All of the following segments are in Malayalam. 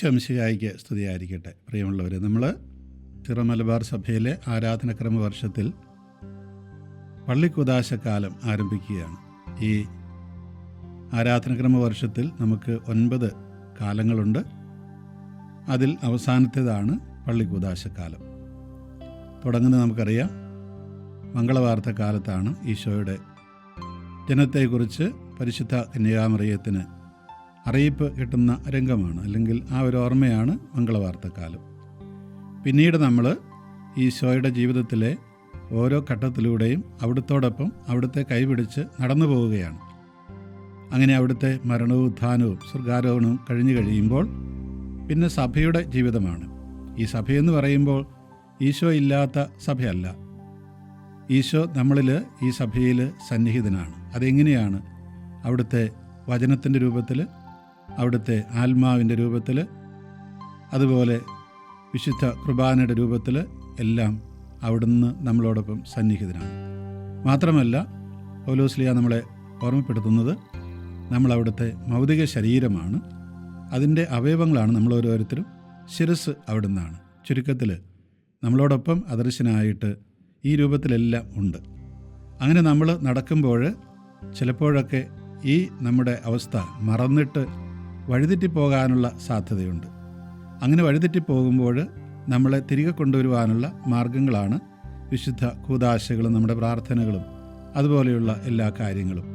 ഈശോംശികായിക്ക് സ്തുതിയായിരിക്കട്ടെ. പ്രിയമുള്ളവർ നമ്മൾ ചിറ മലബാർ സഭയിലെ ആരാധനക്രമ വർഷത്തിൽ പള്ളിക്കുദാശക്കാലം ആരംഭിക്കുകയാണ്. ഈ ആരാധനക്രമ വർഷത്തിൽ നമുക്ക് ഒൻപത് കാലങ്ങളുണ്ട്. അതിൽ അവസാനത്തേതാണ് പള്ളിക്കുദാശക്കാലം തുടങ്ങുന്നത് നമുക്കറിയാം. മംഗളവാർത്ത കാലത്താണ് ഈശോയുടെ ജനത്തെക്കുറിച്ച് പരിശുദ്ധ കന്യാമറിയത്തിന് അറിയിപ്പ് കിട്ടുന്ന രംഗമാണ് അല്ലെങ്കിൽ ആ ഒരു ഓർമ്മയാണ് മംഗളവാർത്തക്കാലം. പിന്നീട് നമ്മൾ ഈശോയുടെ ജീവിതത്തിലെ ഓരോ ഘട്ടത്തിലൂടെയും അവിടുത്തോടൊപ്പം അവിടുത്തെ കൈപിടിച്ച് നടന്നു പോവുകയാണ്. അങ്ങനെ അവിടുത്തെ മരണവും ഉത്ഥാനവും സ്വർഗാരോഹണവും കഴിഞ്ഞു കഴിയുമ്പോൾ പിന്നെ സഭയുടെ ജീവിതമാണ്. ഈ സഭയെന്ന് പറയുമ്പോൾ ഈശോ ഇല്ലാത്ത സഭയല്ല. ഈശോ നമ്മളിൽ ഈ സഭയിൽ സന്നിഹിതനാണ്. അതെങ്ങനെയാണ് അവിടുത്തെ വചനത്തിന്റെ രൂപത്തിൽ അവിടുത്തെ ആത്മാവിന്റെ രൂപത്തിൽ അതുപോലെ വിശുദ്ധ കുർബാനയുടെ രൂപത്തിൽ എല്ലാം അവിടുന്ന് നമ്മളോടൊപ്പം സന്നിഹിതനാണ് മാത്രമല്ല പൗലോസ്ലിയ നമ്മളെ ഓർമ്മപ്പെടുത്തുന്നത് നമ്മൾ അവിടുത്തെ ഭൗതിക ശരീരമാണ്. അതിന്റെ അവയവങ്ങളാണ് നമ്മൾ ഓരോരുത്തരും. ശിരസ് അവിടുന്നാണ്. ചുരുക്കത്തിൽ നമ്മളോടൊപ്പം അദർശനായിട്ട് ഈ രൂപത്തിലെല്ലാം ഉണ്ട്. അങ്ങനെ നമ്മൾ നടക്കുമ്പോൾ ചിലപ്പോഴൊക്കെ ഈ നമ്മുടെ അവസ്ഥ മറന്നിട്ട് വഴിതെറ്റിപ്പോകാനുള്ള സാധ്യതയുണ്ട്. അങ്ങനെ വഴിതെറ്റിപ്പോകുമ്പോൾ നമ്മളെ തിരികെ കൊണ്ടുവരുവാനുള്ള മാർഗങ്ങളാണ് വിശുദ്ധ കൂതാശകളും നമ്മുടെ പ്രാർത്ഥനകളും അതുപോലെയുള്ള എല്ലാ കാര്യങ്ങളും.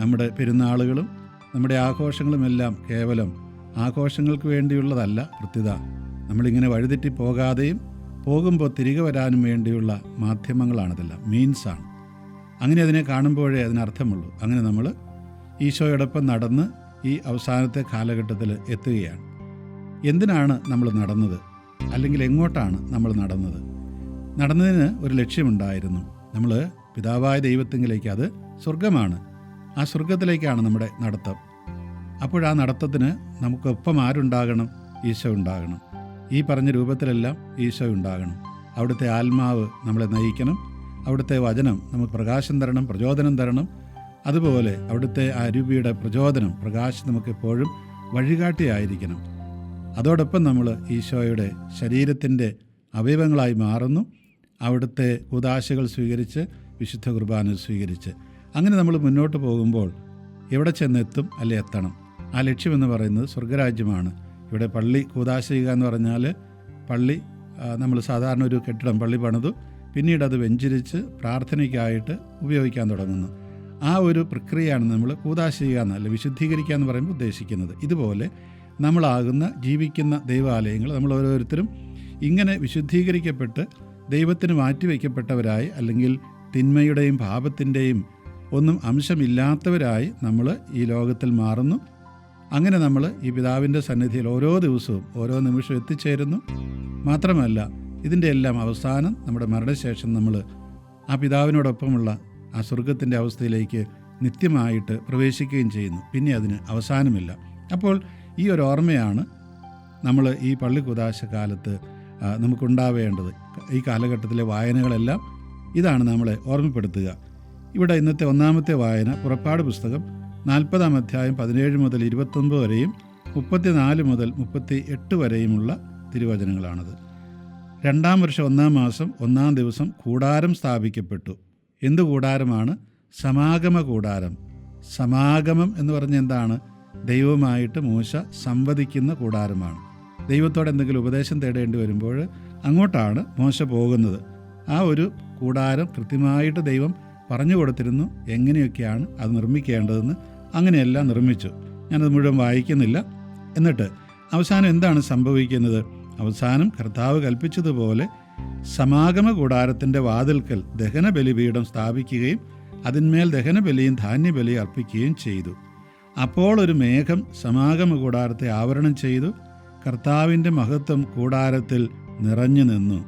നമ്മുടെ പെരുന്നാളുകളും നമ്മുടെ ആഘോഷങ്ങളുമെല്ലാം കേവലം ആഘോഷങ്ങൾക്ക് വേണ്ടിയുള്ളതല്ല കൃത്യത. നമ്മളിങ്ങനെ വഴിതെറ്റി പോകാതെയും പോകുമ്പോൾ തിരികെ വരാനും വേണ്ടിയുള്ള മാധ്യമങ്ങളാണിതെല്ലാം മീൻസാണ് അങ്ങനെ അതിനെ കാണുമ്പോഴേ അതിനർത്ഥമുള്ളൂ. അങ്ങനെ നമ്മൾ ഈശോയോടൊപ്പം നടന്ന് ഈ അവസാനത്തെ കാലഘട്ടത്തിൽ എത്തുകയാണ്. എന്തിനാണ് നമ്മൾ നടന്നത്? അല്ലെങ്കിൽ എങ്ങോട്ടാണ് നമ്മൾ നടന്നത്? നടന്നതിന് ഒരു ലക്ഷ്യമുണ്ടായിരുന്നു. നമ്മൾ പിതാവായ ദൈവത്തെങ്കിലേക്ക് അത് സ്വർഗമാണ് ആ സ്വർഗത്തിലേക്കാണ് നമ്മുടെ നടത്തം. അപ്പോഴാ നടത്തത്തിന് നമുക്കൊപ്പം ആരുണ്ടാകണം? ഈശോ ഉണ്ടാകണം. ഈ പറഞ്ഞ രൂപത്തിലെല്ലാം ഈശോ ഉണ്ടാകണം. അവിടുത്തെ ആത്മാവ് നമ്മളെ നയിക്കണം. അവിടുത്തെ വചനം നമുക്ക് പ്രകാശം തരണം പ്രചോദനം തരണം അതുപോലെ അവിടുത്തെ ആ രൂപിയുടെ പ്രചോദനം പ്രകാശം നമുക്ക് എപ്പോഴും വഴികാട്ടിയായിരിക്കണം. അതോടൊപ്പം നമ്മൾ ഈശോയുടെ ശരീരത്തിന്റെ അവയവങ്ങളായി മാറുന്നു. അവിടുത്തെ ഉദാശകൾ സ്വീകരിച്ച് വിശുദ്ധ കുർബാന സ്വീകരിച്ച്. അങ്ങനെ നമ്മൾ മുന്നോട്ട് പോകുമ്പോൾ എവിടെ ചെന്നെത്തും അല്ലെ എത്തണം? ആ ലക്ഷ്യമെന്ന് പറയുന്നത് സ്വർഗരാജ്യമാണ്. ഇവിടെ പള്ളി കൂതാശ എന്ന് പറഞ്ഞാൽ പള്ളി നമ്മൾ സാധാരണ ഒരു കെട്ടിടം പള്ളി പണിതു. പിന്നീട് അത് വെഞ്ചരിച്ച് പ്രാർത്ഥനയ്ക്കായിട്ട് ഉപയോഗിക്കാൻ തുടങ്ങുന്നു. ആ ഒരു പ്രക്രിയയാണ് നമ്മൾ കൂതാശ ചെയ്യുക എന്നല്ല വിശുദ്ധീകരിക്കുക എന്ന് പറയുമ്പോൾ ഉദ്ദേശിക്കുന്നത്. ഇതുപോലെ നമ്മളാകുന്ന ജീവിക്കുന്ന ദൈവാലയങ്ങൾ നമ്മൾ ഓരോരുത്തരും ഇങ്ങനെ വിശുദ്ധീകരിക്കപ്പെട്ട് ദൈവത്തിന് മാറ്റിവെക്കപ്പെട്ടവരായി അല്ലെങ്കിൽ തിന്മയുടെയും പാപത്തിന്റെയും ഒന്നും അംശമില്ലാത്തവരായി നമ്മൾ ഈ ലോകത്തിൽ മാറുന്നു. അങ്ങനെ നമ്മൾ ഈ പിതാവിന്റെ സന്നിധിയിൽ ഓരോ ദിവസവും ഓരോ നിമിഷവും എത്തിച്ചേരുന്നു. മാത്രമല്ല ഇതിന്റെ എല്ലാം അവസാനം നമ്മുടെ മരണശേഷം നമ്മൾ ആ പിതാവിനോടൊപ്പമുള്ള ആ സ്വർഗത്തിന്റെ അവസ്ഥയിലേക്ക് നിത്യമായിട്ട് പ്രവേശിക്കുകയും ചെയ്യുന്നു. പിന്നെ അതിന് അവസാനമില്ല. അപ്പോൾ ഈ ഒരു ഓർമ്മയാണ് നമ്മൾ ഈ പള്ളി കുദാശ കാലത്ത് നമുക്കുണ്ടാവേണ്ടത്. ഈ കാലഘട്ടത്തിലെ വായനകളെല്ലാം ഇതാണ് നമ്മളെ ഓർമ്മപ്പെടുത്തുക. ഇവിടെ ഇന്നത്തെ ഒന്നാമത്തെ വായന പുറപ്പാട് പുസ്തകം നാൽപ്പതാം അധ്യായം പതിനേഴ് മുതൽ ഇരുപത്തൊമ്പത് വരെയും മുപ്പത്തിനാല് മുതൽ മുപ്പത്തി എട്ട് വരെയുമുള്ള തിരുവചനങ്ങളാണത്. രണ്ടാം വർഷം ഒന്നാം മാസം ഒന്നാം ദിവസം കൂടാരം സ്ഥാപിക്കപ്പെട്ടു. എന്ത് കൂടാരമാണ് സമാഗമ കൂടാരം സമാഗമം എന്ന് പറഞ്ഞ എന്താണ്? ദൈവമായിട്ട് മൂശ സംവദിക്കുന്ന കൂടാരമാണ്. ദൈവത്തോട് എന്തെങ്കിലും ഉപദേശം തേടേണ്ടി വരുമ്പോൾ അങ്ങോട്ടാണ് മോശ പോകുന്നത്. ആ ഒരു കൂടാരം കൃത്യമായിട്ട് ദൈവം പറഞ്ഞു കൊടുത്തിരുന്നു. എങ്ങനെയൊക്കെയാണ് അത് നിർമ്മിക്കേണ്ടതെന്ന് അങ്ങനെയെല്ലാം നിർമ്മിച്ചു. ഞാനത് മുഴുവൻ വായിക്കുന്നില്ല. എന്നിട്ട് അവസാനം എന്താണ് സംഭവിക്കുന്നത്? അവസാനം കർത്താവ് കൽപ്പിച്ചതുപോലെ സമാഗമ കൂടാരത്തിന്റെ വാതിൽക്കൽ ദഹനബലിപീഠം സ്ഥാപിക്കുകയും അതിന്മേൽ ദഹനബലിയും ധാന്യബലിയും അർപ്പിക്കുകയും ചെയ്തു. അപ്പോൾ ഒരു മേഘം സമാഗമ കൂടാരത്തെ ആവരണം ചെയ്തു. കർത്താവിന്റെ മഹത്വം കൂടാരത്തിൽ നിറഞ്ഞു നിന്നു.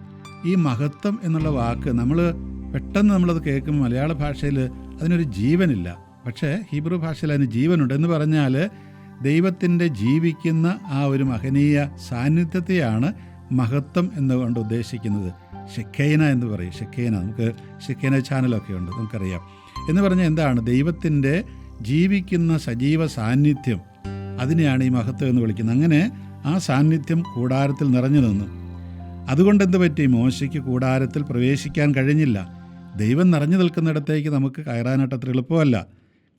ഈ മഹത്വം എന്നുള്ള വാക്ക് നമ്മൾ പെട്ടെന്ന് നമ്മളത് കേൾക്കുമ്പോൾ മലയാള ഭാഷയിൽ അതിനൊരു ജീവനില്ല. പക്ഷേ ഹീബ്രു ഭാഷയിൽ അതിന് ജീവനുണ്ട് എന്ന് പറഞ്ഞാൽ ദൈവത്തിന്റെ ജീവിക്കുന്ന ആ ഒരു മഹനീയ സാന്നിധ്യത്തെയാണ് മഹത്വം എന്ന് എന്നുകൊണ്ട് ഉദ്ദേശിക്കുന്നത് ഷെക്കേന എന്ന് പറയും. ഷെക്കേന നമുക്ക് ഷെക്കേന ചാനലൊക്കെ ഉണ്ട്. നമുക്കറിയാം. എന്ന് പറഞ്ഞാൽ എന്താണ്? ദൈവത്തിന്റെ ജീവിക്കുന്ന സജീവ സാന്നിധ്യം. അതിനെയാണ് ഈ മഹത്വം എന്ന് വിളിക്കുന്നത്. അങ്ങനെ ആ സാന്നിധ്യം കൂടാരത്തിൽ നിറഞ്ഞു നിന്നു. അതുകൊണ്ട് എന്ത് പറ്റി? മോശയ്ക്ക് കൂടാരത്തിൽ പ്രവേശിക്കാൻ കഴിഞ്ഞില്ല. ദൈവം നിറഞ്ഞു നിൽക്കുന്നിടത്തേക്ക് നമുക്ക് കയറാനായിട്ട് അത്ര എളുപ്പമല്ല.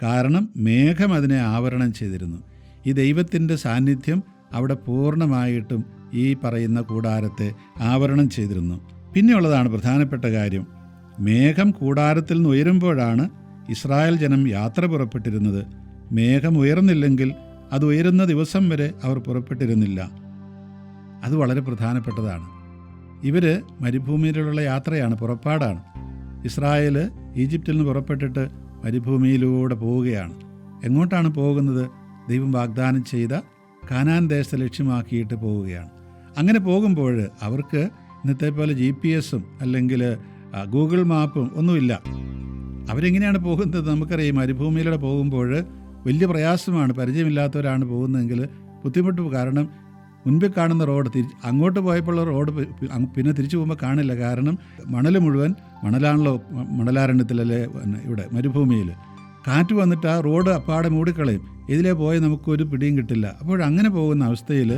കാരണം മേഘം അതിനെ ആവരണം ചെയ്തിരുന്നു. ഈ ദൈവത്തിന്റെ സാന്നിധ്യം അവിടെ പൂർണമായിട്ടും ഈ പറയുന്ന കൂടാരത്തെ ആവരണം ചെയ്തിരുന്നു. പിന്നെയുള്ളതാണ് പ്രധാനപ്പെട്ട കാര്യം. മേഘം കൂടാരത്തിൽ നിന്ന് ഉയരുമ്പോഴാണ് ഇസ്രായേൽ ജനം യാത്ര പുറപ്പെട്ടിരുന്നത്. മേഘം ഉയർന്നില്ലെങ്കിൽ അത് ഉയരുന്ന ദിവസം വരെ അവർ പുറപ്പെട്ടിരുന്നില്ല. അത് വളരെ പ്രധാനപ്പെട്ടതാണ്. ഇവർ മരുഭൂമിയിലുള്ള യാത്രയാണ് പുറപ്പാടാണ്. ഇസ്രായേൽ ഈജിപ്തിൽ നിന്ന് പുറപ്പെട്ടിട്ട് മരുഭൂമിയിലൂടെ പോവുകയാണ്. എങ്ങോട്ടാണ് പോകുന്നത്? ദൈവം വാഗ്ദാനം ചെയ്ത കാനാൻ ദേശത്തെ ലക്ഷ്യമാക്കിയിട്ട് പോവുകയാണ്. അങ്ങനെ പോകുമ്പോൾ അവർക്ക് ഇന്നത്തെ പോലെ ജി പി എസും അല്ലെങ്കിൽ ഗൂഗിൾ മാപ്പും ഒന്നുമില്ല. അവരെങ്ങനെയാണ് പോകുന്നത് നമുക്കറിയാം. മരുഭൂമിയിലൂടെ പോകുമ്പോൾ വലിയ പ്രയാസമാണ്. പരിചയമില്ലാത്തവരാണ് പോകുന്നതെങ്കിൽ ബുദ്ധിമുട്ട്. കാരണം മുൻപിൽ കാണുന്ന റോഡ് തിരി അങ്ങോട്ട് പോയപ്പോൾ റോഡ് പിന്നെ തിരിച്ചു പോകുമ്പോൾ കാണില്ല. കാരണം മണൽ മുഴുവൻ മണലാണല്ലോ മണലാരണ്യത്തിലല്ലേ ഇവിടെ മരുഭൂമിയിൽ. കാറ്റ് വന്നിട്ട് ആ റോഡ് അപ്പാടെ മൂടിക്കളയും. ഇതിലേ പോയി നമുക്കൊരു പിടിയും കിട്ടില്ല. അപ്പോൾ അങ്ങനെ പോകുന്ന അവസ്ഥയിൽ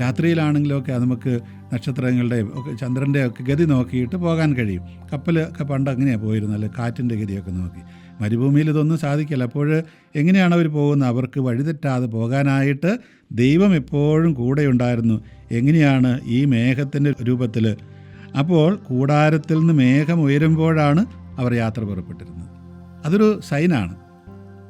രാത്രിയിലാണെങ്കിലൊക്കെ നമുക്ക് നക്ഷത്രങ്ങളുടെയും ഒക്കെ ചന്ദ്രന്റെയും ഒക്കെ ഗതി നോക്കിയിട്ട് പോകാൻ കഴിയും. കപ്പൽ ഒക്കെ പണ്ട് അങ്ങനെയാണ് പോയിരുന്നത് കാറ്റിന്റെ ഗതിയൊക്കെ നോക്കി. മരുഭൂമിയിൽ ഇതൊന്നും സാധിക്കില്ല. അപ്പോൾ എങ്ങനെയാണ് അവർ പോകുന്നത്? അവർക്ക് വഴിതെറ്റാതെ പോകാനായിട്ട് ദൈവം എപ്പോഴും കൂടെ ഉണ്ടായിരുന്നു എങ്ങനെയാണ് ഈ മേഘത്തിന്റെ രൂപത്തിൽ? അപ്പോൾ കൂടാരത്തിൽ നിന്ന് മേഘം ഉയരുമ്പോഴാണ് അവർ യാത്ര പുറപ്പെട്ടിരുന്നത്. അതൊരു സൈനാണ്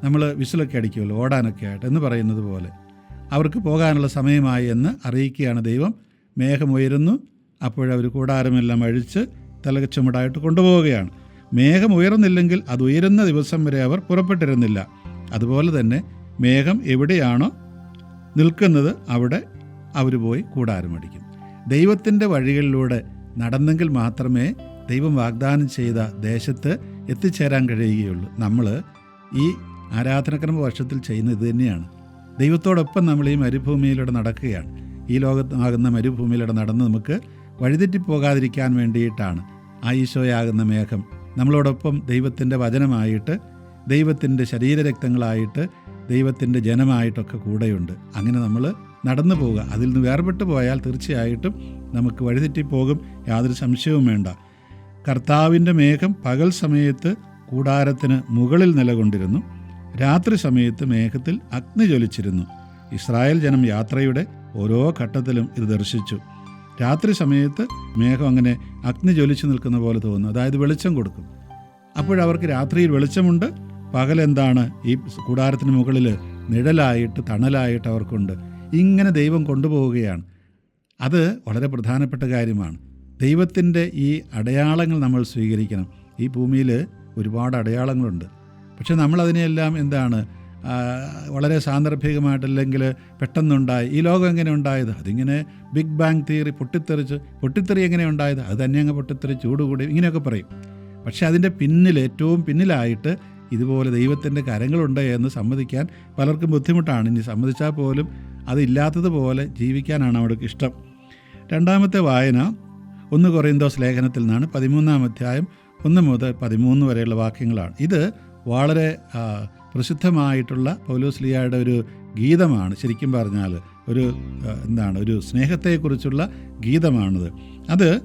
നമ്മൾ വിസിലൊക്കെ അടിക്കുമല്ലോ ഓടാനൊക്കെ ആയിട്ട് എന്ന് പറയുന്നത് പോലെ. അവർക്ക് പോകാനുള്ള സമയമായി എന്ന് അറിയിക്കുകയാണ് ദൈവം. മേഘമുയരുന്നു അപ്പോഴവർ കൂടാരമെല്ലാം അഴിച്ച് തലകച്ചുമടായിട്ട് കൊണ്ടുപോവുകയാണ്. മേഘം ഉയർന്നില്ലെങ്കിൽ അത് ഉയരുന്ന ദിവസം വരെ അവർ പുറപ്പെട്ടിരുന്നില്ല. അതുപോലെ തന്നെ മേഘം എവിടെയാണോ നിൽക്കുന്നത് അവിടെ അവർ പോയി കൂടാരമടിക്കും. ദൈവത്തിന്റെ വഴികളിലൂടെ നടന്നെങ്കിൽ മാത്രമേ ദൈവം വാഗ്ദാനം ചെയ്ത ദേശത്ത് എത്തിച്ചേരാൻ കഴിയുകയുള്ളൂ. നമ്മൾ ഈ ആരാധനക്രമ വർഷത്തിൽ ചെയ്യുന്നത് തന്നെയാണ് ദൈവത്തോടൊപ്പം നമ്മൾ ഈ മരുഭൂമിയിലൂടെ നടക്കുകയാണ്. ഈ ലോകത്താകുന്ന മരുഭൂമിയിലൂടെ നടന്ന് നമുക്ക് വഴിതെറ്റിപ്പോകാതിരിക്കാൻ വേണ്ടിയിട്ടാണ് ആ ഈശോയാകുന്ന മേഘം. നമ്മളോടൊപ്പം ദൈവത്തിന്റെ വചനമായിട്ട് ദൈവത്തിന്റെ ശരീരരക്തങ്ങളായിട്ട് ദൈവത്തിന്റെ ജനമായിട്ടൊക്കെ കൂടെയുണ്ട്. അങ്ങനെ നമ്മൾ നടന്നു പോവുക. അതിൽ നിന്ന് വേർപെട്ട് പോയാൽ തീർച്ചയായിട്ടും നമുക്ക് വഴിതെറ്റിപ്പോകും യാതൊരു സംശയവും വേണ്ട. കർത്താവിന്റെ മേഘം പകൽ സമയത്ത് കൂടാരത്തിന് മുകളിൽ നിലകൊണ്ടിരുന്നു. രാത്രി സമയത്ത് മേഘത്തിൽ അഗ്നി ജ്വലിച്ചിരുന്നു. ഇസ്രായേൽ ജനം യാത്രയുടെ ഓരോ ഘട്ടത്തിലും ഇത് ദർശിച്ചു. രാത്രി സമയത്ത് മേഘം അങ്ങനെ അഗ്നി ജ്വലിച്ചു നിൽക്കുന്ന പോലെ തോന്നുന്നു. അതായത് വെളിച്ചം കൊടുക്കും. അപ്പോഴവർക്ക് രാത്രിയിൽ വെളിച്ചമുണ്ട്. പകലെന്താണ് ഈ കൂടാരത്തിന് മുകളിൽ നിഴലായിട്ട് തണലായിട്ട് അവർക്കുണ്ട്. ഇങ്ങനെ ദൈവം കൊണ്ടുപോവുകയാണ്. അത് വളരെ പ്രധാനപ്പെട്ട കാര്യമാണ്. ദൈവത്തിന്റെ ഈ അടയാളങ്ങൾ നമ്മൾ സ്വീകരിക്കണം. ഈ ഭൂമിയിൽ ഒരുപാട് അടയാളങ്ങളുണ്ട്. പക്ഷെ നമ്മളതിനെയെല്ലാം എന്താണ് വളരെ സാന്ദർഭികമായിട്ടല്ലെങ്കിൽ പെട്ടെന്നുണ്ടായി. ഈ ലോകം എങ്ങനെ ഉണ്ടായത്? അതിങ്ങനെ ബിഗ് ബാങ് തിയറി പൊട്ടിത്തെറിച്ച് പൊട്ടിത്തെറി എങ്ങനെ ഉണ്ടായത്? അത് തന്നെ അങ്ങ് പൊട്ടിത്തെറി ചൂടുകൂടി ഇങ്ങനെയൊക്കെ പറയും. പക്ഷേ അതിന്റെ പിന്നിൽ ഏറ്റവും പിന്നിലായിട്ട് ഇതുപോലെ ദൈവത്തിന്റെ കരങ്ങളുണ്ട് എന്ന് സമ്മതിക്കാൻ പലർക്കും ബുദ്ധിമുട്ടാണ്. ഇനി സമ്മതിച്ചാൽ പോലും അതില്ലാത്തതുപോലെ ജീവിക്കാനാണ് അവർക്ക് ഇഷ്ടം. രണ്ടാമത്തെ വായന ഒന്ന് കൊറിന്തോസ് ലേഖനത്തിൽ നിന്നാണ് പതിമൂന്നാം അധ്യായം ഒന്ന് മുതൽ പതിമൂന്ന് വരെയുള്ള വാക്യങ്ങളാണ്. ഇത് വളരെ പ്രസിദ്ധമായിട്ടുള്ള പൗലോസ്ലിയായുടെ ഒരു ഗീതമാണ് ശരിക്കും പറഞ്ഞാൽ ഒരു എന്താണ് ഒരു സ്നേഹത്തെക്കുറിച്ചുള്ള ഗീതമാണത്. അത്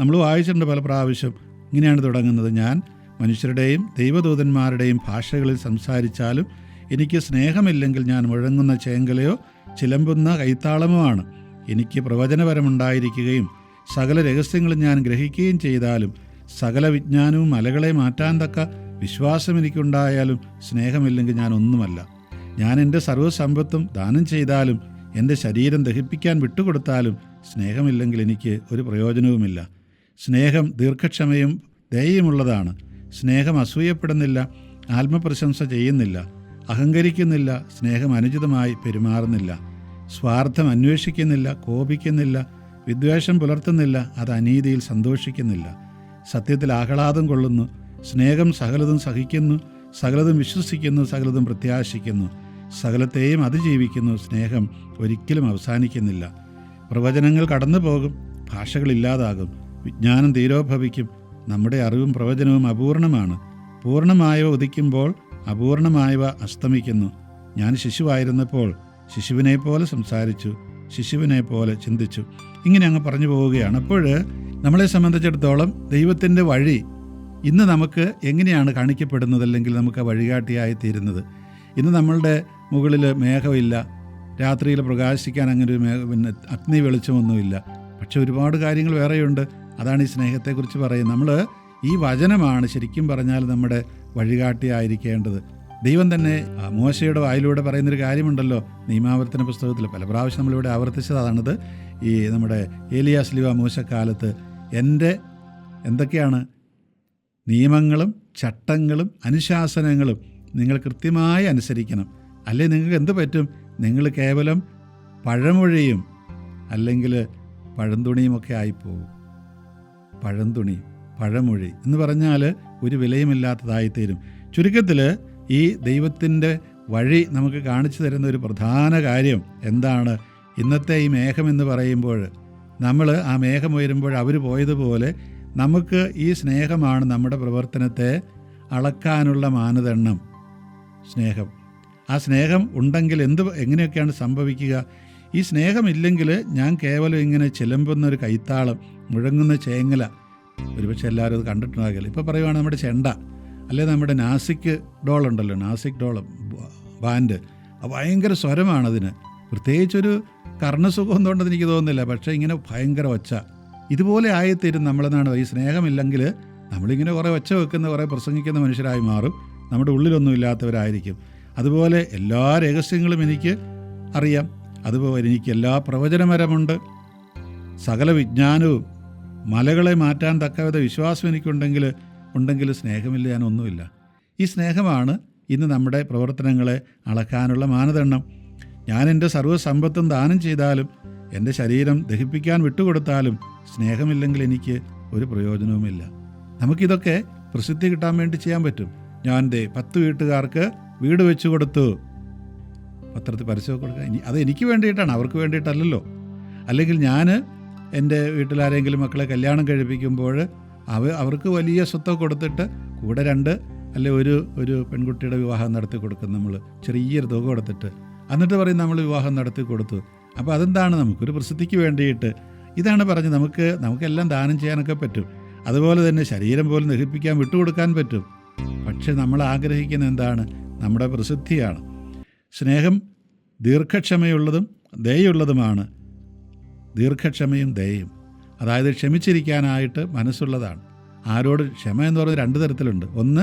നമ്മൾ വായിച്ചിട്ടുണ്ട് പല പ്രാവശ്യം. ഇങ്ങനെയാണ് തുടങ്ങുന്നത്. ഞാൻ മനുഷ്യരുടെയും ദൈവദൂതന്മാരുടെയും ഭാഷകളിൽ സംസാരിച്ചാലും എനിക്ക് സ്നേഹമില്ലെങ്കിൽ ഞാൻ മുഴങ്ങുന്ന ചേങ്കലയോ ചിലമ്പുന്ന കൈത്താളമോ ആണ്. എനിക്ക് പ്രവചനപരമുണ്ടായിരിക്കുകയും സകല രഹസ്യങ്ങളും ഞാൻ ഗ്രഹിക്കുകയും ചെയ്താലും സകല വിജ്ഞാനവും മലകളെ മാറ്റാൻ തക്ക വിശ്വാസം എനിക്കുണ്ടായാലും സ്നേഹമില്ലെങ്കിൽ ഞാൻ ഒന്നുമല്ല ഞാൻ എന്റെ സർവസമ്പത്തും ദാനം ചെയ്താലും എന്റെ ശരീരം ദഹിപ്പിക്കാൻ വിട്ടുകൊടുത്താലും സ്നേഹമില്ലെങ്കിൽ എനിക്ക് ഒരു പ്രയോജനവുമില്ല. സ്നേഹം ദീർഘക്ഷമയും ദയയുമുള്ളതാണ് സ്നേഹം അസൂയപ്പെടുന്നില്ല ആത്മപ്രശംസ ചെയ്യുന്നില്ല അഹങ്കരിക്കുന്നില്ല സ്നേഹം അനുചിതമായി പെരുമാറുന്നില്ല സ്വാർത്ഥം അന്വേഷിക്കുന്നില്ല കോപിക്കുന്നില്ല വിദ്വേഷം പുലർത്തുന്നില്ല അത് അനീതിയിൽ സന്തോഷിക്കുന്നില്ല. സത്യത്തിൽ ആഹ്ലാദം കൊള്ളുന്നു സ്നേഹം സകലതും സഹിക്കുന്നു സകലതും വിശ്വസിക്കുന്നു സകലതും പ്രത്യാശിക്കുന്നു. സകലത്തെയും അതിജീവിക്കുന്നു. സ്നേഹം ഒരിക്കലും അവസാനിക്കുന്നില്ല. പ്രവചനങ്ങൾ കടന്നു പോകും ഭാഷകളില്ലാതാകും വിജ്ഞാനം തീരോഭവിക്കും നമ്മുടെ അറിവും പ്രവചനവും അപൂർണമാണ്. പൂർണമായവ ഉദിക്കുമ്പോൾ അപൂർണമായവ അസ്തമിക്കുന്നു. ഞാൻ ശിശുവായിരുന്നപ്പോൾ ശിശുവിനെ പോലെ സംസാരിച്ചു ശിശുവിനെ പോലെ ചിന്തിച്ചു. ഇങ്ങനെ അങ്ങ് പറഞ്ഞു പോവുകയാണ്. അപ്പോൾ നമ്മളെ സംബന്ധിച്ചിടത്തോളം ദൈവത്തിന്റെ വഴി ഇന്ന് നമുക്ക് എങ്ങനെയാണ് കാണിക്കപ്പെടുന്നത് അല്ലെങ്കിൽ നമുക്ക് വഴികാട്ടിയായി തീരുന്നത്? ഇന്ന് നമ്മളുടെ മുകളിൽ മേഘമില്ല. രാത്രിയിൽ പ്രകാശിക്കാൻ അങ്ങനെ ഒരു മേഘ പിന്നെ അഗ്നി വെളിച്ചമൊന്നുമില്ല. പക്ഷെ ഒരുപാട് കാര്യങ്ങൾ വേറെയുണ്ട്. അതാണ് ഈ സ്നേഹത്തെക്കുറിച്ച് പറയുന്നത്. നമ്മൾ ഈ വചനമാണ് ശരിക്കും പറഞ്ഞാൽ നമ്മുടെ വഴികാട്ടിയായിരിക്കേണ്ടത്. ദൈവം തന്നെ മോശയുടെ വായിലൂടെ പറയുന്നൊരു കാര്യമുണ്ടല്ലോ നിയമാവർത്തന പുസ്തകത്തിൽ പല പ്രാവശ്യം നമ്മളിവിടെ ആവർത്തിച്ചത് അതാണത്. ഈ നമ്മുടെ ഏലിയാസ്ലിവ മോശക്കാലത്ത് എന്റെ എന്തൊക്കെയാണ്? നിയമങ്ങളും ചട്ടങ്ങളും അനുശാസനങ്ങളും നിങ്ങൾ കൃത്യമായി അനുസരിക്കണം. അല്ലെ നിങ്ങൾക്ക് എന്ത് പറ്റും? നിങ്ങൾ കേവലം പഴമൊഴിയും അല്ലെങ്കിൽ പഴന്തുണിയുമൊക്കെ ആയിപ്പോകും പഴന്തുണി പഴമൊഴി എന്ന് പറഞ്ഞാൽ ഒരു വിലയുമില്ലാത്തതായിത്തീരും. ചുരുക്കത്തിൽ ഈ ദൈവത്തിന്റെ വഴി നമുക്ക് കാണിച്ചു തരുന്ന ഒരു പ്രധാന കാര്യം എന്താണ്? ഇന്നത്തെ ഈ മേഘം എന്ന് പറയുമ്പോൾ നമ്മൾ ആ മേഘം ഉയരുമ്പോൾ അവർ പോയതുപോലെ നമുക്ക് ഈ സ്നേഹമാണ് നമ്മുടെ പ്രവർത്തനത്തെ അളക്കാനുള്ള മാനദണ്ഡം സ്നേഹം. ആ സ്നേഹം ഉണ്ടെങ്കിൽ എന്ത് എങ്ങനെയൊക്കെയാണ് സംഭവിക്കുക? ഈ സ്നേഹമില്ലെങ്കിൽ ഞാൻ കേവലം ഇങ്ങനെ ചിലമ്പുന്ന ഒരു കൈത്താളം മുഴങ്ങുന്ന ചേങ്ങല. ഒരുപക്ഷെ എല്ലാവരും അത് കണ്ടിട്ടുണ്ടാകില്ല. ഇപ്പോൾ പറയുവാണ് നമ്മുടെ ചെണ്ട അല്ലെ നമ്മുടെ നാസിക് ഡോൾ ഉണ്ടല്ലോ നാസിക് ഡോൾ ബാൻഡ്. ഭയങ്കര സ്വരമാണതിന്. പ്രത്യേകിച്ചൊരു കർണസുഖം എന്തുകൊണ്ടെന്ന് എനിക്ക് തോന്നുന്നില്ല. പക്ഷേ ഇങ്ങനെ ഭയങ്കര ഒച്ച. ഇതുപോലെ ആയിത്തീരും നമ്മളെന്നാണ് ഈ സ്നേഹമില്ലെങ്കിൽ നമ്മളിങ്ങനെ കുറേ ഒച്ച വെക്കുന്ന കുറേ പ്രസംഗിക്കുന്ന മനുഷ്യരായി മാറും. നമ്മുടെ ഉള്ളിലൊന്നും ഇല്ലാത്തവരായിരിക്കും. അതുപോലെ എല്ലാ രഹസ്യങ്ങളും എനിക്ക് അറിയാം. അതുപോലെ എനിക്ക് എല്ലാ പ്രവചനമരമുണ്ട്. സകല വിജ്ഞാനവും മലകളെ മാറ്റാൻ തക്കവിധ വിശ്വാസം എനിക്കുണ്ടെങ്കിൽ ഉണ്ടെങ്കിൽ സ്നേഹമില്ല ഞാൻ ഒന്നുമില്ല. ഈ സ്നേഹമാണ് ഇന്ന് നമ്മുടെ പ്രവർത്തനങ്ങളെ അളക്കാനുള്ള മാനദണ്ഡം. ഞാൻ എന്റെ സർവസമ്പത്തും ദാനം ചെയ്താലും എന്റെ ശരീരം ദഹിപ്പിക്കാൻ വിട്ടുകൊടുത്താലും സ്നേഹമില്ലെങ്കിൽ എനിക്ക് ഒരു പ്രയോജനവുമില്ല. നമുക്കിതൊക്കെ പ്രസിദ്ധി കിട്ടാൻ വേണ്ടി ചെയ്യാൻ പറ്റും. ഞാൻ ദേ പത്ത് വീട്ടുകാർക്ക് വീട് വെച്ച് കൊടുത്തു. പത്രത്തിൽ പരസ്യമൊക്കെ കൊടുക്കുക അത് എനിക്ക് വേണ്ടിയിട്ടാണ് അവർക്ക് വേണ്ടിയിട്ടല്ലല്ലോ. അല്ലെങ്കിൽ ഞാൻ എന്റെ വീട്ടിലാരെങ്കിലും മക്കളെ കല്യാണം കഴിപ്പിക്കുമ്പോൾ അവ അവർക്ക് വലിയ സ്വത്തൊക്കെ കൊടുത്തിട്ട് കൂടെ രണ്ട് അല്ലെ ഒരു ഒരു പെൺകുട്ടിയുടെ വിവാഹം നടത്തി കൊടുക്കും നമ്മൾ ചെറിയൊരു തുക കൊടുത്തിട്ട്. എന്നിട്ട് പറയും നമ്മൾ വിവാഹം നടത്തി കൊടുത്തു. അപ്പോൾ അതെന്താണ് നമുക്കൊരു പ്രസിദ്ധിക്ക് വേണ്ടിയിട്ട്? ഇതാണ് പറഞ്ഞത് നമുക്ക് നമുക്കെല്ലാം ദാനം ചെയ്യാനൊക്കെ പറ്റും. അതുപോലെ തന്നെ ശരീരം പോലും ദഹിപ്പിക്കാൻ വിട്ടുകൊടുക്കാൻ പറ്റും. പക്ഷെ നമ്മൾ ആഗ്രഹിക്കുന്ന എന്താണ്? നമ്മുടെ പ്രസിദ്ധിയാണ്. സ്നേഹം ദീർഘക്ഷമയുള്ളതും ദയുള്ളതുമാണ്. ദീർഘക്ഷമയും ദയയും. അതായത് ക്ഷമിച്ചിരിക്കാനായിട്ട് മനസ്സുള്ളതാണ്. ആരോട് ക്ഷമ എന്ന് പറഞ്ഞാൽ രണ്ട് തരത്തിലുണ്ട്. ഒന്ന്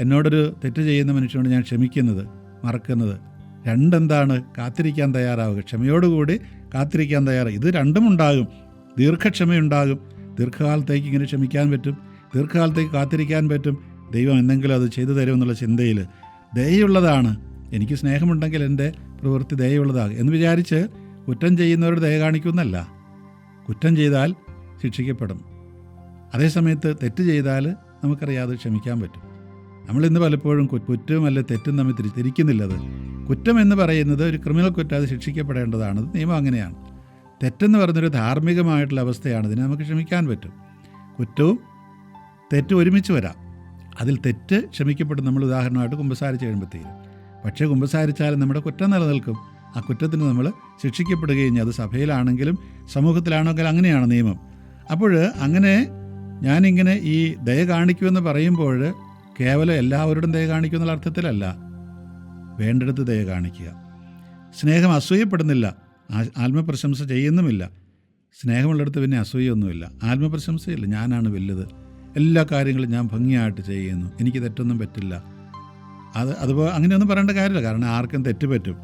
എന്നോടൊരു തെറ്റ് ചെയ്യുന്ന മനുഷ്യനോട് ഞാൻ ക്ഷമിക്കുന്നത് മറക്കുന്നത്. രണ്ടെന്താണ് കാത്തിരിക്കാൻ തയ്യാറാവുക? ക്ഷമയോടുകൂടി കാത്തിരിക്കാൻ തയ്യാറാവുക ഇത് രണ്ടും ഉണ്ടാകും ദീർഘക്ഷമയുണ്ടാകും. ദീർഘകാലത്തേക്ക് ഇങ്ങനെ ക്ഷമിക്കാൻ പറ്റും. ദീർഘകാലത്തേക്ക് കാത്തിരിക്കാൻ പറ്റും. ദൈവം എന്തെങ്കിലും അത് ചെയ്തു തരുമെന്നുള്ള ചിന്തയിൽ ദയുള്ളതാണ് എനിക്ക് സ്നേഹമുണ്ടെങ്കിൽ എന്റെ പ്രവൃത്തി ദയുള്ളതാകും എന്ന് വിചാരിച്ച് കുറ്റം ചെയ്യുന്നവരോട് ദയ കാണിക്കുന്നല്ല കുറ്റം ചെയ്താൽ ശിക്ഷിക്കപ്പെടും. അതേസമയത്ത് തെറ്റ് ചെയ്താൽ നമുക്കറിയാതെ ക്ഷമിക്കാൻ പറ്റും. നമ്മളിന്ന് പലപ്പോഴും കുറ്റവും അല്ല തെറ്റും തമ്മിൽ തിരിക്കുന്നില്ലത് കുറ്റം എന്ന് പറയുന്നത് ഒരു ക്രിമിനൽ കുറ്റം അത് ശിക്ഷിക്കപ്പെടേണ്ടതാണ് നിയമം അങ്ങനെയാണ്. തെറ്റെന്ന് പറയുന്നൊരു ധാർമ്മികമായിട്ടുള്ള അവസ്ഥയാണ്. ഇതിനെ നമുക്ക് ക്ഷമിക്കാൻ പറ്റും. കുറ്റവും തെറ്റും ഒരുമിച്ച് വരാം. അതിൽ തെറ്റ് ക്ഷമിക്കപ്പെടും നമ്മൾ ഉദാഹരണമായിട്ട് കുമ്പസാരിച്ച് കഴിയുമ്പോഴത്തേക്കും. പക്ഷേ കുമ്പസാരിച്ചാലും നമ്മുടെ കുറ്റം നിലനിൽക്കും. ആ കുറ്റത്തിന് നമ്മൾ ശിക്ഷിക്കപ്പെടുകയും അത് സഭയിലാണെങ്കിലും സമൂഹത്തിലാണെങ്കിലും അങ്ങനെയാണ് നിയമം. അപ്പോൾ അങ്ങനെ ഞാനിങ്ങനെ ഈ ദയ കാണിക്കുമെന്ന് പറയുമ്പോൾ കേവലം എല്ലാവരോടും ദയ കാണിക്കുമെന്നുള്ള അർത്ഥത്തിലല്ല. വേണ്ടിടത്ത് ദയ കാണിക്കുക. സ്നേഹം അസൂയപ്പെടുന്നില്ല. ആത്മപ്രശംസ ചെയ്യുന്നുമില്ല. സ്നേഹമുള്ളിടത്ത് പിന്നെ അസൂയൊന്നുമില്ല. ആത്മപ്രശംസയില്ല. ഞാനാണ് വലുത്. എല്ലാ കാര്യങ്ങളും ഞാൻ ഭംഗിയായിട്ട് ചെയ്യുന്നു. എനിക്ക് തെറ്റൊന്നും പറ്റില്ല. അത് അതുപോലെ അങ്ങനെയൊന്നും പറയേണ്ട കാര്യമില്ല. കാരണം ആർക്കും തെറ്റ് പറ്റും.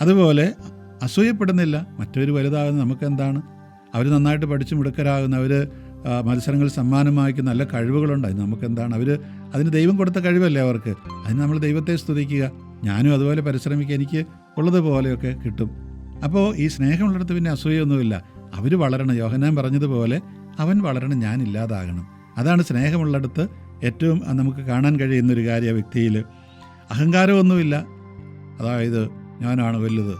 അതുപോലെ അസൂയപ്പെടുന്നില്ല. മറ്റൊരു വലുതാകുന്ന നമുക്കെന്താണ്? അവർ നന്നായിട്ട് പഠിച്ച് മിടുക്കരാകുന്ന അവർ മത്സരങ്ങൾ സമ്മാനം നല്ല കഴിവുകളുണ്ട്. അതിന് നമുക്കെന്താണ്? അവർ അതിന് ദൈവം കൊടുത്ത കഴിവല്ലേ അവർക്ക്? അതിന് നമ്മൾ ദൈവത്തെ സ്തുതിക്കുക. ഞാനും അതുപോലെ പരിശ്രമിക്കുക എനിക്ക് ഉള്ളതുപോലെയൊക്കെ കിട്ടും. അപ്പോൾ ഈ സ്നേഹമുള്ളിടത്ത് പിന്നെ അസൂയൊന്നുമില്ല. അവർ വളരണം. യോഹനാൻ പറഞ്ഞതുപോലെ അവൻ വളരണം ഞാൻ ഇല്ലാതാകണം. അതാണ് സ്നേഹമുള്ളിടത്ത് ഏറ്റവും നമുക്ക് കാണാൻ കഴിയുന്നൊരു കാര്യം വ്യക്തിയിൽ അഹങ്കാരമൊന്നുമില്ല. അതായത് ഞാനാണ് വലുത്.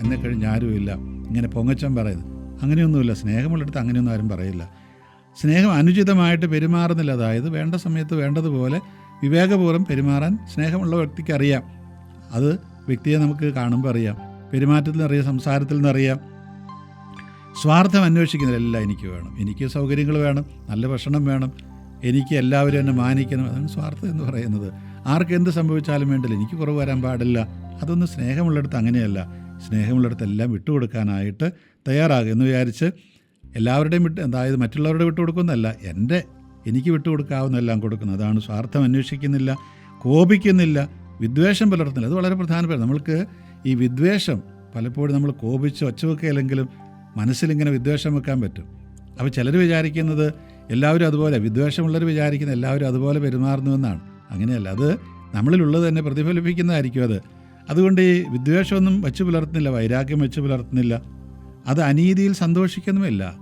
എന്നെ കഴിഞ്ഞ് ആരുമില്ല. ഇങ്ങനെ പൊങ്ങച്ചം പറയുന്നത് അങ്ങനെയൊന്നുമില്ല. സ്നേഹമുള്ളിടത്ത് അങ്ങനെയൊന്നും ആരും പറയില്ല. സ്നേഹം അനുചിതമായിട്ട് പെരുമാറുന്നില്ല. അതായത് വേണ്ട സമയത്ത് വേണ്ടതുപോലെ വിവേകപൂർവം പെരുമാറാൻ സ്നേഹമുള്ള വ്യക്തിക്ക് അറിയാം. അത് വ്യക്തിയെ നമുക്ക് കാണുമ്പോൾ അറിയാം. പെരുമാറ്റത്തിൽ നിന്നറിയാം സംസാരത്തിൽ നിന്നറിയാം സ്വാർത്ഥം അന്വേഷിക്കുന്നില്ല എനിക്ക് വേണം. എനിക്ക് സൗകര്യങ്ങൾ വേണം നല്ല ഭക്ഷണം വേണം. എനിക്ക് എല്ലാവരും എന്നെ മാനിക്കണം. അതാണ് സ്വാർത്ഥം എന്ന് പറയുന്നത്. ആർക്ക് എന്ത് സംഭവിച്ചാലും വേണ്ടില്ല. എനിക്ക് കുറവ് വരാൻ പാടില്ല. അതൊന്നും സ്നേഹമുള്ളിടത്ത് അങ്ങനെയല്ല. സ്നേഹമുള്ളിടത്ത് എല്ലാം വിട്ടുകൊടുക്കാനായിട്ട് തയ്യാറാകും എന്ന് വിചാരിച്ച് എല്ലാവരുടെയും വിട്ട് അതായത് മറ്റുള്ളവരുടെ വിട്ടുകൊടുക്കുന്നതല്ല എന്റെ എനിക്ക് വിട്ടുകൊടുക്കാവുന്ന എല്ലാം കൊടുക്കുന്നു. അതാണ് സ്വാർത്ഥം അന്വേഷിക്കുന്നില്ല കോപിക്കുന്നില്ല വിദ്വേഷം പുലർത്തുന്നില്ല. അത് വളരെ പ്രധാനപ്പെട്ട നമ്മൾക്ക് ഈ വിദ്വേഷം പലപ്പോഴും നമ്മൾ കോപിച്ച് ഒച്ചവെക്കുകയില്ലെങ്കിലും മനസ്സിലിങ്ങനെ വിദ്വേഷം വെക്കാൻ പറ്റും. അപ്പോൾ ചിലർ വിചാരിക്കുന്നത് എല്ലാവരും അതുപോലെ വിദ്വേഷമുള്ളവർ വിചാരിക്കുന്ന എല്ലാവരും അതുപോലെ പെരുമാറുന്നുവെന്നാണ് അങ്ങനെയല്ല അത് നമ്മളിലുള്ളത് തന്നെ പ്രതിഫലിപ്പിക്കുന്നതായിരിക്കും അത്. അതുകൊണ്ട് ഈ വിദ്വേഷമൊന്നും വെച്ച് പുലർത്തുന്നില്ല വൈരാഗ്യം വെച്ച് പുലർത്തുന്നില്ല. അത് അനീതിയിൽ സന്തോഷിക്കുന്നുമില്ല.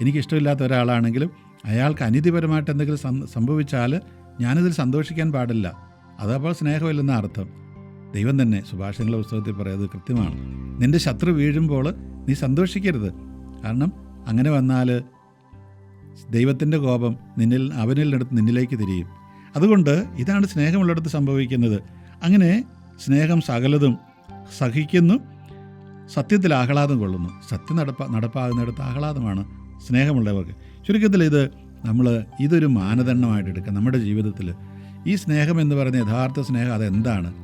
എനിക്കിഷ്ടമില്ലാത്ത ഒരാളാണെങ്കിലും അയാൾക്ക് അനീതിപരമായിട്ട് എന്തെങ്കിലും സംഭവിച്ചാൽ ഞാനിതിൽ സന്തോഷിക്കാൻ പാടില്ല. അതപ്പോൾ സ്നേഹമില്ലെന്ന അർത്ഥം. ദൈവം തന്നെ സുഭാഷങ്ങളുടെ പുസ്തകത്തിൽ പറയുന്നത് കൃത്യമാണ്. നിന്റെ ശത്രു വീഴുമ്പോൾ നീ സന്തോഷിക്കരുത്. കാരണം അങ്ങനെ വന്നാൽ ദൈവത്തിന്റെ കോപം നിന്നിൽ അവനിൽ നിന്നെടുത്ത് നിന്നിലേക്ക് തിരിയും. അതുകൊണ്ട് ഇതാണ് സ്നേഹമുള്ളിടത്ത് സംഭവിക്കുന്നത്. അങ്ങനെ സ്നേഹം സകലതും സഹിക്കുന്നു സത്യത്തിൽ ആഹ്ലാദം കൊള്ളുന്നു. സത്യം നടപ്പ നടപ്പാകുന്നിടത്ത് ആഹ്ലാദമാണ് സ്നേഹമുള്ളവർക്ക്. ചുരുക്കത്തിൽ ഇത് നമ്മൾ ഇതൊരു മാനദണ്ഡമായിട്ട് എടുക്കുക നമ്മുടെ ജീവിതത്തിൽ ഈ സ്നേഹം എന്ന് പറയുന്ന യഥാർത്ഥ സ്നേഹം അതെന്താണ്?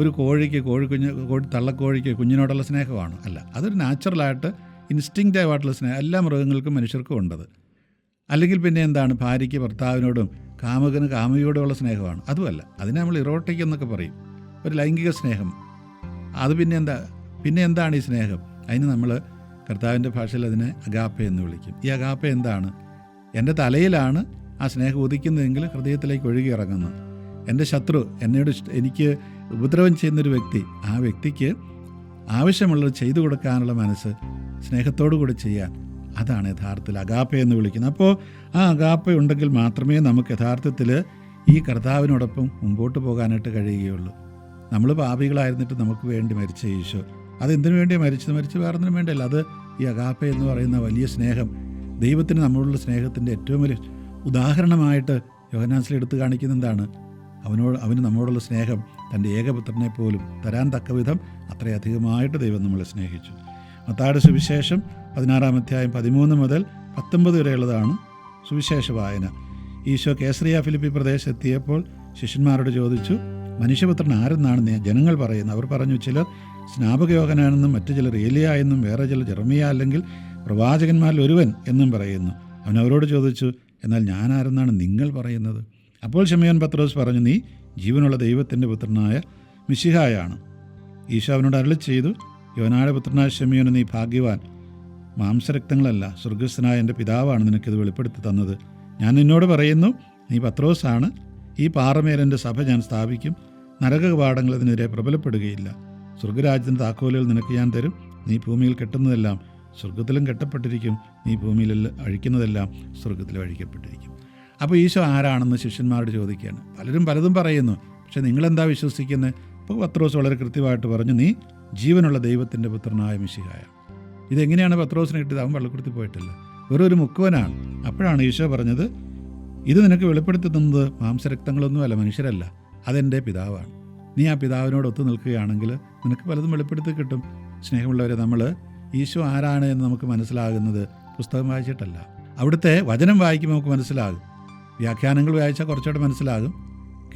ഒരു കോഴിക്ക് കോഴിക്കുഞ്ഞ് കോഴി തള്ളക്കോഴിക്ക് കുഞ്ഞിനോടുള്ള സ്നേഹമാണ്? അല്ല അതൊരു നാച്ചുറലായിട്ട് ഇൻസ്റ്റിങ്റ്റീവ് ആയിട്ടുള്ള സ്നേഹം എല്ലാ മൃഗങ്ങൾക്കും മനുഷ്യർക്കും ഉണ്ടത്. അല്ലെങ്കിൽ പിന്നെ എന്താണ്? ഭാര്യയ്ക്ക് ഭർത്താവിനോടും കാമുകന് കാമുകിയോടുമുള്ള സ്നേഹമാണ്. അതുമല്ല അതിനെ നമ്മൾ ഇറോട്ടിക് എന്നൊക്കെ പറയും. ഒരു ലൈംഗിക സ്നേഹം. അത് പിന്നെ എന്താ? പിന്നെ എന്താണ് ഈ സ്നേഹം? അതിന് നമ്മൾ കർത്താവിന്റെ ഭാഷയിൽ അതിനെ അഗാപ്പ എന്ന് വിളിക്കും. ഈ അഗാപ്പ എന്താണ്? എന്റെ തലയിലാണ് ആ സ്നേഹം ഉദിക്കുന്നതെങ്കിൽ ഹൃദയത്തിലേക്ക് ഒഴുകി ഇറങ്ങുന്നു എന്റെ ശത്രു എന്നോട് എനിക്ക് ഉപദ്രവം ചെയ്യുന്നൊരു വ്യക്തി ആ വ്യക്തിക്ക് ആവശ്യമുള്ളത് ചെയ്തു കൊടുക്കാനുള്ള മനസ്സ് സ്നേഹത്തോടു കൂടി ചെയ്യാൻ അതാണ് യഥാർത്ഥത്തിൽ അഗാപ്പ എന്ന് വിളിക്കുന്നത്. അപ്പോൾ ആ അഗാപ്പ ഉണ്ടെങ്കിൽ മാത്രമേ നമുക്ക് യഥാർത്ഥത്തിൽ ഈ കർത്താവിനോടൊപ്പം മുമ്പോട്ട് പോകാനായിട്ട് കഴിയുകയുള്ളൂ. നമ്മൾ പാപികളായിരുന്നിട്ട് നമുക്ക് വേണ്ടി മരിച്ച ഈശോ. അതെന്തിനു വേണ്ടിയാണ് മരിച്ചത്? മരിച്ച് വേറൊന്നിനും വേണ്ടിയല്ല. അത് ഈ അഗാപ്പ എന്ന് പറയുന്ന വലിയ സ്നേഹം ദൈവത്തിന് നമ്മളോടുള്ള സ്നേഹത്തിന്റെ ഏറ്റവും വലിയ ഉദാഹരണമായിട്ട് യോഹനാസിൽ എടുത്തു കാണിക്കുന്ന എന്താണ്? അവനോട് അവന് നമ്മളോടുള്ള സ്നേഹം തന്റെ ഏകപുത്രനെ പോലും തരാൻ തക്ക വിധം അത്രയധികമായിട്ട് ദൈവം നമ്മളെ സ്നേഹിച്ചു. മത്താട് സുവിശേഷം പതിനാറാം അധ്യായം പതിമൂന്ന് മുതൽ പത്തൊമ്പത് വരെയുള്ളതാണ് സുവിശേഷ വായന. ഈശോ കേസറിയ ഫിലിപ്പി പ്രദേശത്തെത്തിയപ്പോൾ ശിഷ്യന്മാരോട് ചോദിച്ചു മനുഷ്യപുത്രൻ ആരെന്നാണ് ജനങ്ങൾ പറയുന്നത്? അവർ പറഞ്ഞു ചിലർ സ്നാപകയോഗനാണെന്നും മറ്റു ചിലർ ഏലിയ എന്നും വേറെ ചിലർ ജെറമിയ അല്ലെങ്കിൽ പ്രവാചകന്മാരിൽ ഒരുവൻ എന്നും പറയുന്നു. അവൻ അവരോട് ചോദിച്ചു എന്നാൽ ഞാൻ ആരെന്നാണ് നിങ്ങൾ പറയുന്നത്? അപ്പോൾ ഷമയോൻ പത്രോസ് പറഞ്ഞു നീ ജീവനുള്ള ദൈവത്തിന്റെ പുത്രനായ മിശിഹായാണ്. ഈശോ അവനോട് അരളി ചെയ്തു യോനായുടെ പുത്രനായ ഷമിയോന് നീ ഭാഗ്യവാൻ. മാംസരക്തങ്ങളല്ല സ്വർഗസ്ഥനായ എന്റെ പിതാവാണ് നിനക്കിത് വെളിപ്പെടുത്തി തന്നത്. ഞാൻ നിന്നോട് പറയുന്നു നീ പത്രോസാണ്. ഈ പാറമേൽ എന്റെ സഭ ഞാൻ സ്ഥാപിക്കും. നരകപാഠങ്ങൾ അതിനെതിരെ പ്രബലപ്പെടുകയില്ല. സ്വർഗരാജ്യത്തിന്റെ താക്കോലുകൾ നിനക്ക് ഞാൻ തരും. നീ ഭൂമിയിൽ കെട്ടുന്നതെല്ലാം സ്വർഗത്തിലും കെട്ടപ്പെട്ടിരിക്കും. നീ ഭൂമിയിൽ അഴിക്കുന്നതെല്ലാം സ്വർഗത്തിലും അഴിക്കപ്പെട്ടിരിക്കും. അപ്പോൾ ഈശോ ആരാണെന്ന് ശിഷ്യന്മാരോട് ചോദിക്കുകയാണ്. പലരും പലതും പറയുന്നു. പക്ഷേ നിങ്ങളെന്താ വിശ്വസിക്കുന്നത് ഇപ്പോൾ പത്രോസ് വളരെ കൃത്യമായിട്ട് പറഞ്ഞു നീ ജീവനുള്ള ദൈവത്തിന്റെ പുത്രനായ മിശിഹായ. ഇതെങ്ങനെയാണ് പത്രോസിന് കിട്ടിയത്? അവൻ വെള്ളക്കുടുത്തി പോയിട്ടില്ല? വെറും ഒരു മുക്കുവനാണ്. അപ്പോഴാണ് ഈശോ പറഞ്ഞത് ഇത് നിനക്ക് വെളിപ്പെടുത്തി തന്നത് മാംസരക്തങ്ങളൊന്നുമല്ല മനുഷ്യരല്ല. അതെന്റെ പിതാവാണ്. നീ ആ പിതാവിനോട് ഒത്തു നിൽക്കുകയാണെങ്കിൽ നിനക്ക് പലതും വെളിപ്പെടുത്തി കിട്ടും. സ്നേഹമുള്ളവരെ നമ്മൾ ഈശോ ആരാണ് എന്ന് നമുക്ക് മനസ്സിലാകുന്നത് പുസ്തകം വായിച്ചിട്ടല്ല. അവിടുത്തെ വചനം വായിക്കുമ്പോൾ നമുക്ക് മനസ്സിലാകും. വ്യാഖ്യാനങ്ങൾ വായിച്ചാൽ കുറച്ചുകൂടെ മനസ്സിലാകും.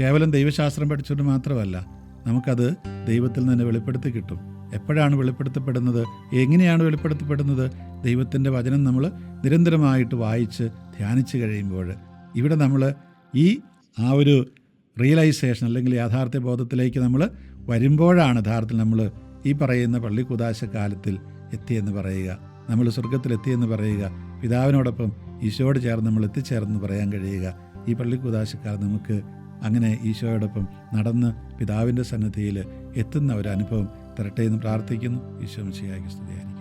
കേവലം ദൈവശാസ്ത്രം പഠിച്ചുകൊണ്ട് മാത്രമല്ല നമുക്കത് ദൈവത്തിൽ നിന്ന് വെളിപ്പെടുത്തി കിട്ടും. എപ്പോഴാണ് വെളിപ്പെടുത്തപ്പെടുന്നത്? എങ്ങനെയാണ് വെളിപ്പെടുത്തപ്പെടുന്നത്? ദൈവത്തിന്റെ വചനം നമ്മൾ നിരന്തരമായിട്ട് വായിച്ച് ധ്യാനിച്ച് കഴിയുമ്പോൾ ഇവിടെ നമ്മൾ ഈ ആ ഒരു റിയലൈസേഷൻ അല്ലെങ്കിൽ യാഥാർത്ഥ്യ ബോധത്തിലേക്ക് നമ്മൾ വരുമ്പോഴാണ് യഥാർത്ഥത്തിൽ നമ്മൾ ഈ പറയുന്ന പള്ളി കുദാശ കാലത്തിൽ എത്തിയെന്ന് പറയുക. നമ്മൾ സ്വർഗത്തിലെത്തിയെന്ന് പറയുക. പിതാവിനോടൊപ്പം ഈശോയോട് ചേർന്ന് നമ്മൾ എത്തിച്ചേർന്ന് പറയാൻ കഴിയുക. ഈ പള്ളിക്കൂതാശക്കാർ നമുക്ക് അങ്ങനെ ഈശോയോടൊപ്പം നടന്ന് പിതാവിന്റെ സന്നിധിയിൽ എത്തുന്ന ഒരു അനുഭവം തരട്ടെ എന്ന് പ്രാർത്ഥിക്കുന്നു. ഈശോ ശരിയാക്കി സ്തുതിയായിരിക്കും